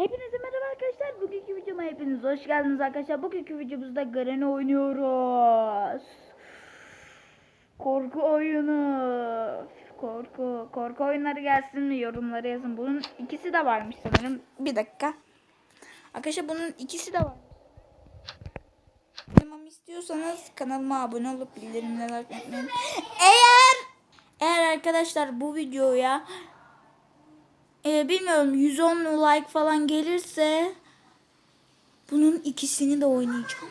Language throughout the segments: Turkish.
Hepinize merhaba arkadaşlar. Bugünkü videoma hepiniz hoş geldiniz arkadaşlar. Bugünkü videomuzda Granny oynuyoruz. Korku oyunu. Korku. Korku oyunları gelsin mi? Yorumlara yazın. Bunun ikisi de varmış sanırım. Bir dakika. Arkadaşlar bunun ikisi de var. Oynamamı istiyorsanız kanalıma abone olup bildirimleri açmayı Eğer eğer arkadaşlar bu videoya e, bilmiyorum 110 like falan gelirse bunun ikisini de oynayacağım.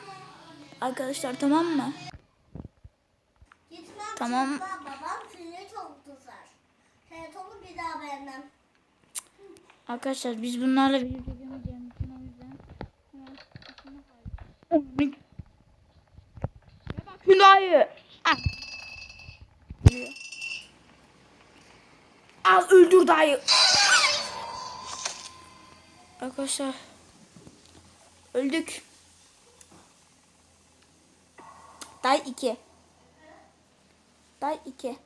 Arkadaşlar tamam mı? Gitmem Tamam. Babam sünnet oldu zar. Evet onu bir daha beğenmem. Arkadaşlar biz bunlarla video çekemeyeceğimiz için o yüzden. Hüdayi. Al öldür dayı. Arkadaşlar öldük. Day 2. Day 2.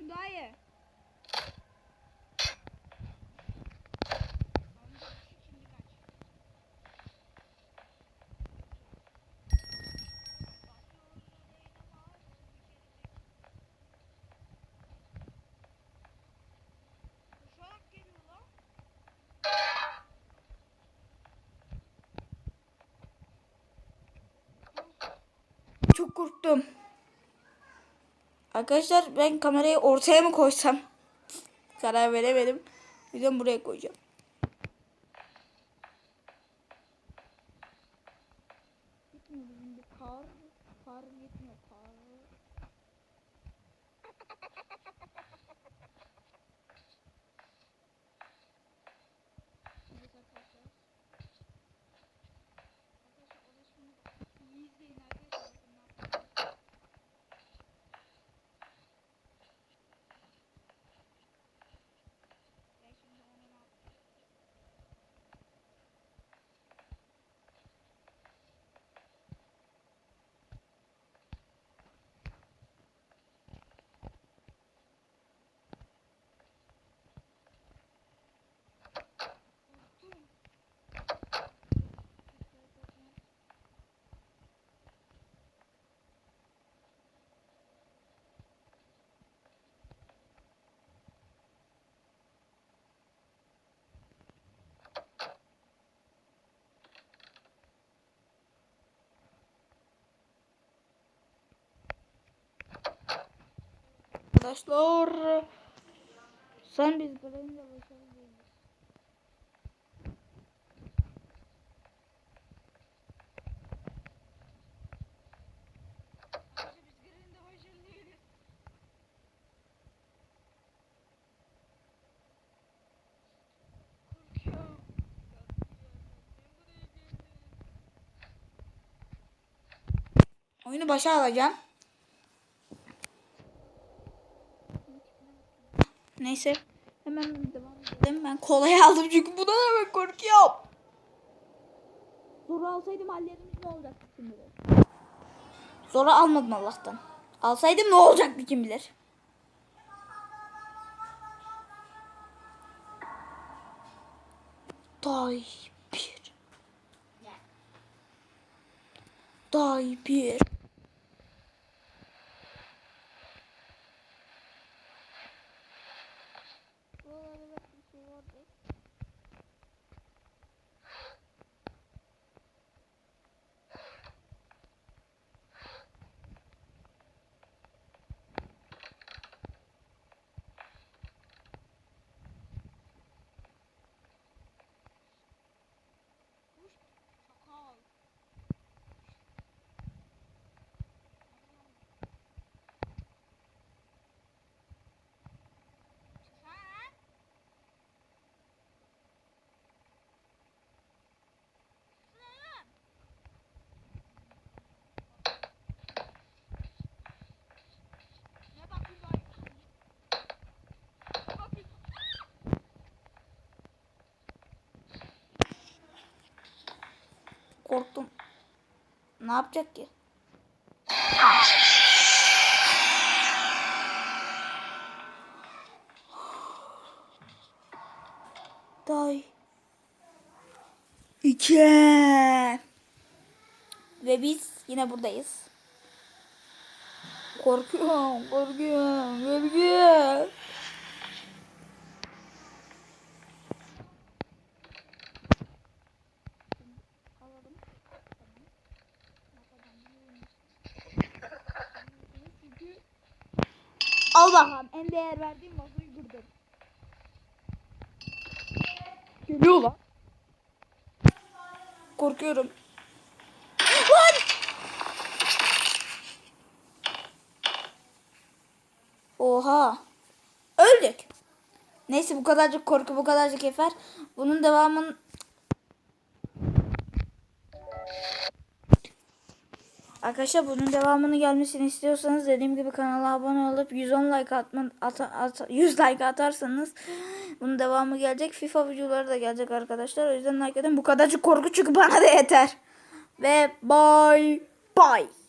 Ne bak Hyundai. Çok korktum. Arkadaşlar ben kamerayı ortaya mı koysam? Karar veremedim. O yüzden buraya koyacağım. Arkadaşlar sen biz Granny'le başarılı değiliz. biz Granny'le başarılı değiliz. Korkuyorum. Oyunu başa alacağım. Neyse. Hemen devam edelim. Ben kolayı aldım çünkü bundan hemen korkuyorum. Zoru alsaydım hallerimiz ne olacaktı kim bilir. Zoru almadım Allah'tan. Alsaydım ne olacaktı kim bilir. Day bir. Day bir. Korktum. Ne yapacak ki? Day. İki. Ve biz yine buradayız. Korkuyorum, korkuyorum, korkuyorum. Al. En değer verdiğim vazoyu kırdım. Geliyor lan. Korkuyorum. Lan! Oha. Öldük. Neyse bu kadarcık korku bu kadarcık yeter. Bunun devamın Arkadaşlar bunun devamını gelmesini istiyorsanız dediğim gibi kanala abone olup 110 like atma, at, at, 100 like atarsanız bunun devamı gelecek. FIFA videoları da gelecek arkadaşlar. O yüzden like edin. Bu kadarcık korku çünkü bana da yeter. Ve bye bye.